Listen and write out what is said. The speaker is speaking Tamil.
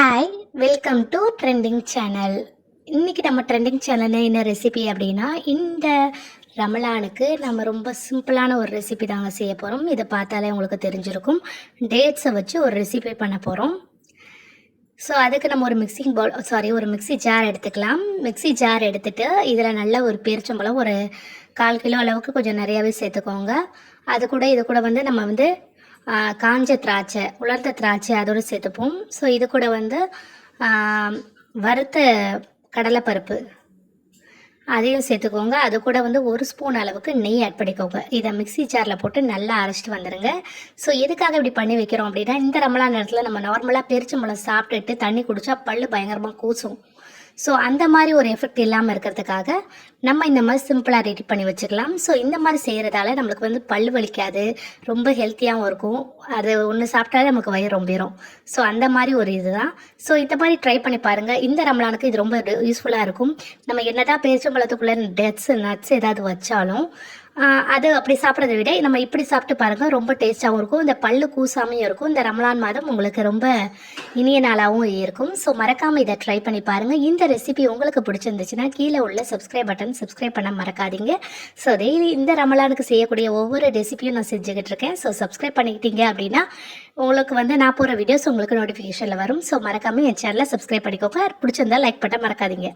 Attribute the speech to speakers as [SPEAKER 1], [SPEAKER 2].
[SPEAKER 1] Hi welcome to trending channel இன்றைக்கி நம்ம ட்ரெண்டிங் சேனலில் என்ன ரெசிபி அப்படின்னா இந்த ரமலானுக்கு நம்ம ரொம்ப சிம்பிளான ஒரு ரெசிபி தாங்க செய்ய போகிறோம் இதை பார்த்தாலே உங்களுக்கு தெரிஞ்சிருக்கும். டேட்ஸை வச்சு ஒரு ரெசிபி பண்ண போகிறோம் ஸோ அதுக்கு நம்ம ஒரு மிக்சிங் பவுல் சாரி ஒரு மிக்ஸி ஜார் எடுத்துக்கலாம். மிக்ஸி ஜார் எடுத்துகிட்டு இதில் நல்ல ஒரு பேரிச்சம்பழம் ஒரு கால் கிலோ அளவுக்கு கொஞ்சம் நிறையாவே சேர்த்துக்கோங்க. அது கூட இது கூட வந்து நம்ம வந்து காஞ்ச திராட்சை உலர்ந்த திராட்சை அதோடு சேர்த்துப்போம். ஸோ இது கூட வந்து வறுத்த கடலைப்பருப்பு. அதையும் சேர்த்துக்கோங்க. அது கூட வந்து ஒரு ஸ்பூன் அளவுக்கு நெய் ஆட் பண்ணிக்கோங்க. இதை மிக்ஸி ஜாரில் போட்டு நல்லா அரைச்சிட்டு வந்துடுங்க ஸோ எதுக்காக இப்படி பண்ணி வைக்கிறோம் அப்படின்னா இந்த ரமலான் நேரத்தில் நம்ம நார்மலாக பெருச்சம்பழம் சாப்பிட்டுட்டு தண்ணி குடிச்சா பல் பயங்கரமாக கூசும். ஸோ அந்த மாதிரி ஒரு எஃபெக்ட் இல்லாமல் இருக்கிறதுக்காக நம்ம இந்த மாதிரி சிம்பிளாக ரெடி பண்ணி வச்சுக்கலாம். ஸோ இந்த மாதிரி செய்கிறதால நம்மளுக்கு வந்து பல்லு வலிக்காது ரொம்ப ஹெல்த்தியாகவும் இருக்கும். அது ஒன்று சாப்பிட்டாலே நமக்கு வயிறு ரொம்பிடும் ஸோ அந்த மாதிரி ஒரு இதுதான். ஸோ இந்த மாதிரி ட்ரை பண்ணி பாருங்கள் இந்த ரமலானுக்கு இது ரொம்ப யூஸ்ஃபுல்லாக இருக்கும். நம்ம என்னதான் பேரிச்சம்பழத்துக்குள்ளே டெட்ஸ் நட்ஸ் ஏதாவது வச்சாலும் அது அப்படி சாப்பிட்றத விட நம்ம இப்படி சாப்பிட்டு பாருங்கள் ரொம்ப டேஸ்ட்டாகவும் இருக்கும். இந்த பல்லு கூசாமையும் இருக்கும். இந்த ரமலான் மாதம் உங்களுக்கு ரொம்ப இனிய நாளாகவும் இருக்கும். ஸோ மறக்காமல் இதை ட்ரை பண்ணி பாருங்கள் இந்த ரெசிபி உங்களுக்கு பிடிச்சிருந்துச்சுன்னா கீழே உள்ள சப்ஸ்கிரைப் பட்டன் சப்ஸ்கிரைப் பண்ண மறக்காதீங்க. ஸோ டெய்லி இந்த ரமலானுக்கு செய்யக்கூடிய ஒவ்வொரு ரெசிபியும் நான் செஞ்சுக்கிட்டு இருக்கேன். ஸோ சப்ஸ்கிரைப் பண்ணிக்கிட்டீங்க அப்படின்னா உங்களுக்கு வந்து நான் போகிற வீடியோஸ் உங்களுக்கு நோட்டிஃபிகேஷனில் வரும். ஸோ மறக்காமல் என் சேனலை சப்ஸ்கிரைப் பண்ணிக்கோங்க. பிடிச்சிருந்தா லைக் பண்ண மறக்காதீங்க.